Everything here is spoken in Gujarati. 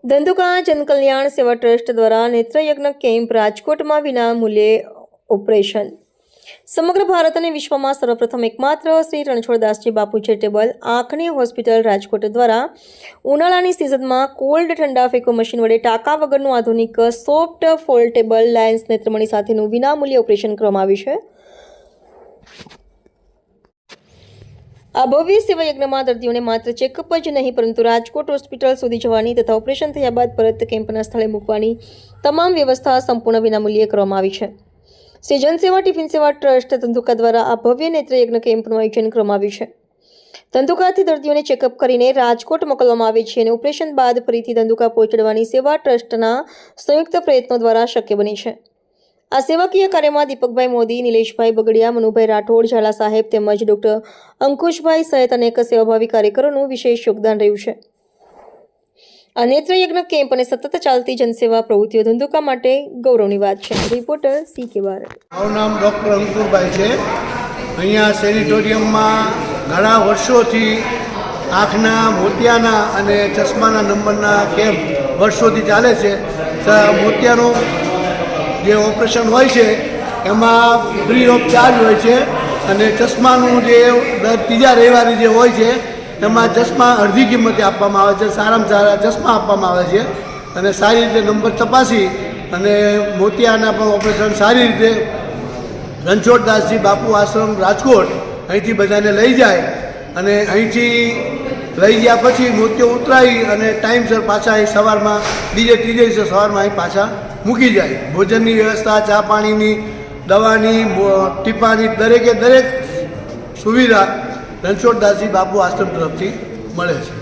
ધંધુકા જનકલ્યાણ સેવા ટ્રસ્ટ દ્વારા નેત્રયજ્ઞ કેમ્પ રાજકોટમાં વિના મૂલ્યે ઓપરેશન. સમગ્ર ભારત અને વિશ્વમાં સર્વપ્રથમ એકમાત્ર શ્રી રણછોડદાસજી બાપુ ચેરિટેબલ આંખની હોસ્પિટલ રાજકોટ દ્વારા ઉનાળાની સિઝનમાં કોલ્ડ ઠંડા ફેંકો મશીન વડે ટાંકા વગરનું આધુનિક સોફ્ટ ફોલ્ટેબલ લાયન્સ નેત્રમણી સાથેનું વિનામૂલ્યે ઓપરેશન કરવામાં આવ્યું છે. આ ભવ્ય સેવા યજ્ઞમાં દર્દીઓને માત્ર ચેકઅપ જ નહીં, પરંતુ રાજકોટ હોસ્પિટલ સુધી જવાની તથા ઓપરેશન થયા બાદ પરત કેમ્પના સ્થળે મૂકવાની તમામ વ્યવસ્થા સંપૂર્ણ વિનામૂલ્યે કરવામાં આવી છે. શ્રી જનસેવા, ટિફિન સેવા ટ્રસ્ટ ધંધુકા દ્વારા આ ભવ્ય નેત્રયજ્ઞ કેમ્પનું આયોજન કરવામાં આવ્યું છે. ધંધુકાથી દર્દીઓને ચેકઅપ કરીને રાજકોટ મોકલવામાં આવે છે અને ઓપરેશન બાદ ફરીથી ધંધુકા પહોંચાડવાની સેવા ટ્રસ્ટના સંયુક્ત પ્રયત્નો દ્વારા શક્ય બની છે. આ સેવાકીય કાર્યમાં દીપકભાઈ મોદી, નિલેશભાઈ બગડિયા, મનુભાઈ રાઠોડ, ઝાલા સાહેબ તેમજ ડોક્ટર અંકુશભાઈ સહિત અનેક સેવાભાવી કાર્યકરોનું વિશેષ યોગદાન રહ્યું છે. આ નેત્રયજ્ઞ કેમ્પ અને સતત ચાલતી જનસેવા પ્રવૃત્તિઓ ધંધુકા માટે ગૌરવની વાત છે. રિપોર્ટર સી કે બારડ. મારું નામ ડૉક્ટર અંકુરભાઈ છે. અહીંયા સેનિટોરિયમમાં ઘણા વર્ષોથી આંખના, મોતિયાના અને ચશ્માના નંબરના કેમ્પ વર્ષોથી ચાલે છે. મોતિયાનું જે ઓપરેશન હોય છે, એમાં ફ્રી ઓફ ચાર્જ હોય છે અને ચશ્માનું જે દર ત્રીજા રવિવારે જે હોય છે, એમાં ચશ્મા અડધી કિંમતે આપવામાં આવે છે, સારામાં સારા ચશ્મા આપવામાં આવે છે અને સારી રીતે નંબર તપાસી અને મોતિયાના પણ ઓપરેશન સારી રીતે રણછોડદાસજી બાપુ આશ્રમ રાજકોટ અહીંથી બધાને લઈ જાય અને અહીંથી લઈ ગયા પછી મોતિયો ઉતરાવી અને ટાઈમસર પાછા અહીં સવારમાં બીજે ત્રીજે દિવસે સવારમાં અહીં પાછા મૂકી જાય. ભોજનની વ્યવસ્થા, ચા પાણીની, દવાની ટીપાની દરેકે દરેક સુવિધા રણછોડદાસજી બાપુ આશ્રમ તરફથી મળે છે.